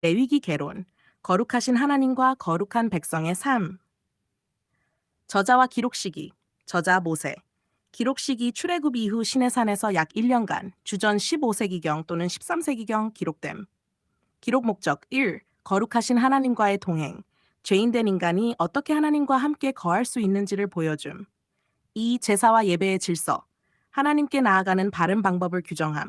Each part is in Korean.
레위기 개론, 거룩하신 하나님과 거룩한 백성의 삶. 저자와 기록 시기, 저자 모세. 기록 시기 출애굽 이후 시내산에서 약 1년간 주전 15세기경 또는 13세기경 기록됨. 기록 목적 1. 거룩하신 하나님과의 동행. 죄인된 인간이 어떻게 하나님과 함께 거할 수 있는지를 보여줌. 2. 제사와 예배의 질서. 하나님께 나아가는 바른 방법을 규정함.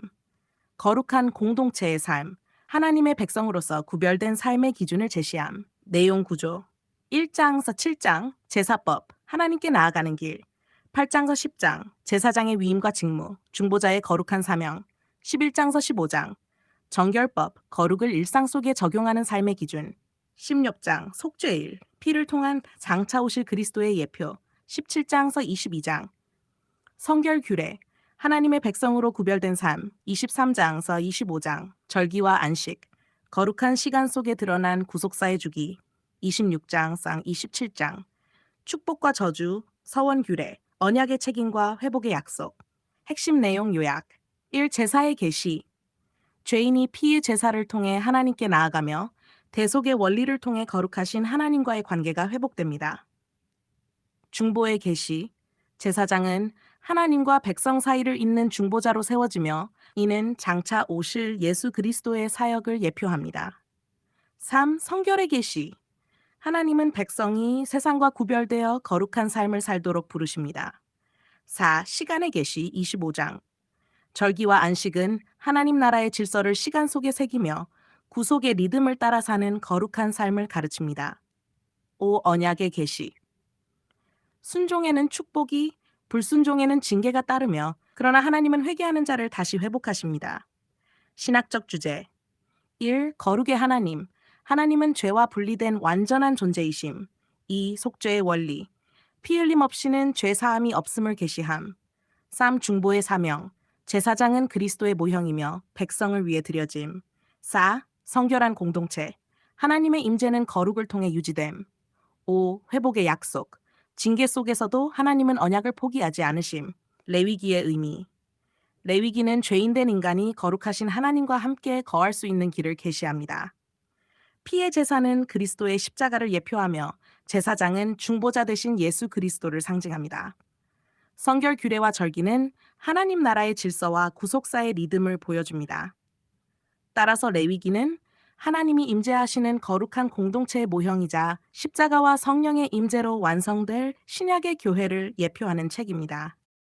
거룩한 공동체의 삶. 하나님의 백성으로서 구별된 삶의 기준을 제시함. 내용 구조. 1장서 7장 제사법. 하나님께 나아가는 길. 8장서 10장 제사장의 위임과 직무. 중보자의 거룩한 사명. 11장서 15장 정결법, 거룩을 일상 속에 적용하는 삶의 기준. 16장 속죄일, 피를 통한 장차 오실 그리스도의 예표. 17장서 22장 성결 규례, 하나님의 백성으로 구별된 삶. 23장서 25장 절기와 안식, 거룩한 시간 속에 드러난 구속사의 주기. 26장상 27장 축복과 저주, 서원 규례, 언약의 책임과 회복의 약속. 핵심 내용 요약. 1. 제사의 계시, 죄인이 피의 제사를 통해 하나님께 나아가며 대속의 원리를 통해 거룩하신 하나님과의 관계가 회복됩니다. 중보의 계시 제사장은 하나님과 백성 사이를 잇는 중보자로 세워지며 이는 장차 오실 예수 그리스도의 사역을 예표합니다. 3. 성결의 계시 하나님은 백성이 세상과 구별되어 거룩한 삶을 살도록 부르십니다. 4. 시간의 계시 25장 절기와 안식은 하나님 나라의 질서를 시간 속에 새기며 구속의 리듬을 따라 사는 거룩한 삶을 가르칩니다. 5. 언약의 계시 순종에는 축복이, 불순종에는 징계가 따르며 그러나 하나님은 회개하는 자를 다시 회복하십니다. 신학적 주제 1. 거룩의 하나님 하나님은 죄와 분리된 완전한 존재이심 2. 속죄의 원리 피 흘림 없이는 죄 사함이 없음을 계시함 3. 중보의 사명 제사장은 그리스도의 모형이며 백성을 위해 드려짐. 4. 성결한 공동체. 하나님의 임재는 거룩을 통해 유지됨. 5. 회복의 약속. 징계 속에서도 하나님은 언약을 포기하지 않으심. 레위기의 의미. 레위기는 죄인된 인간이 거룩하신 하나님과 함께 거할 수 있는 길을 계시합니다. 피의 제사는 그리스도의 십자가를 예표하며 제사장은 중보자 대신 예수 그리스도를 상징합니다. 성결 규례와 절기는 하나님 나라의 질서와 구속사의 리듬을 보여줍니다. 따라서 레위기는 하나님이 임재하시는 거룩한 공동체의 모형이자 십자가와 성령의 임재로 완성될 신약의 교회를 예표하는 책입니다.